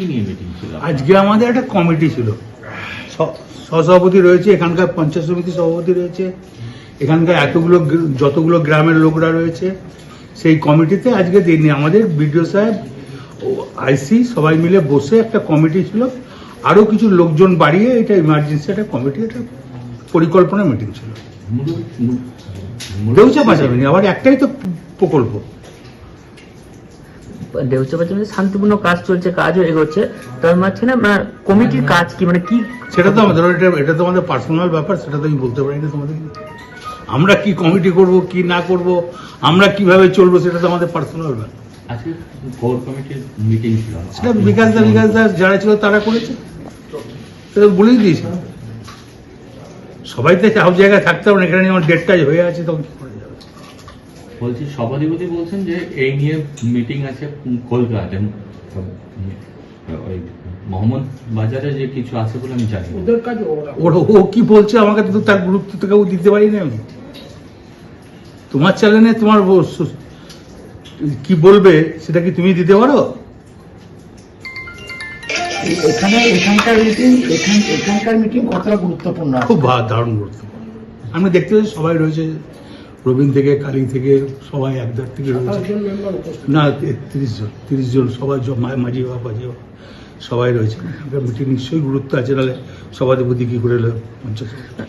কি নিয়ে মিটিং ছিল? আজকে আমাদের একটা কমিটি ছিল। স- সহসভাপতি রয়েছে এখানকার পঞ্চায়েত সমিতি সভাপতি রয়েছে এখানকার এতগুলো যতগুলো গ্রামের লোকরা রয়েছে। সেই কমিটিতে আজকে দিন আমাদের বিডিও সাহেব ও আইসি সবাই মিলে বসে একটা কমিটি ছিল। আরও কিছু লোকজন বাড়িয়ে এটা ইমার্জেন্সি একটা কমিটি একটা পরিকল্পনা মিটিং ছিল। মুরু- আবার একটাই তো প্রকল্প। পাচ্ছে মানে শান্তিপূর্ণ কাজ চলছে কাজও এগোচ্ছে। তার মাঝখানে মানে কমিটির কাজ কি মানে কি সেটা তো আমাদের এটা এটা তো আমাদের পার্সোনাল ব্যাপার সেটা তো আমি বলতে পারি না তোমাদের। আমরা কি কমিটি করব কি না করব আমরা কীভাবে চলবো সেটা তো আমাদের পার্সোনাল ব্যাপার। আজকে কোর কমিটির মিটিং ছিল। সেটা বিকাশ দা বিকাশ দা যারা ছিল তারা করেছে। সেটা বলেই দিয়েছে। সবাই তো সব জায়গায় থাকতে হবে না এখানে আমার ডেটটাই হয়ে আছে তখন কি করে? বলছি সভাধিপতি বলছেন যে এই নিয়ে মিটিং আছে কলকাতাতে ওই মোহাম্মদ বাজারে যে কিছু আছে বলে আমি জানি না। ওর ও কি বলছে আমাকে? তো তার গুরুত্ব তো কেউ দিতে পারি না আমি। তোমার চ্যানেলে তোমার কি বলবে সেটা কি তুমি দিতে পারো? এখানে এখানকার মিটিং এখান এখানকার মিটিং কতটা গুরুত্বপূর্ণ খুব দারুণ গুরুত্বপূর্ণ। আমি দেখতে পাচ্ছি সবাই রয়েছে। রবীন থেকে কালী থেকে সবাই একদার থেকে রয়েছে। না তিরিশ জন তিরিশ জন সবাই মাঝি বাবা মাঝি বাবা সবাই রয়েছে। মিটিং নিশ্চয়ই গুরুত্ব আছে নাহলে সভাপতি কী করে পঞ্চায়েত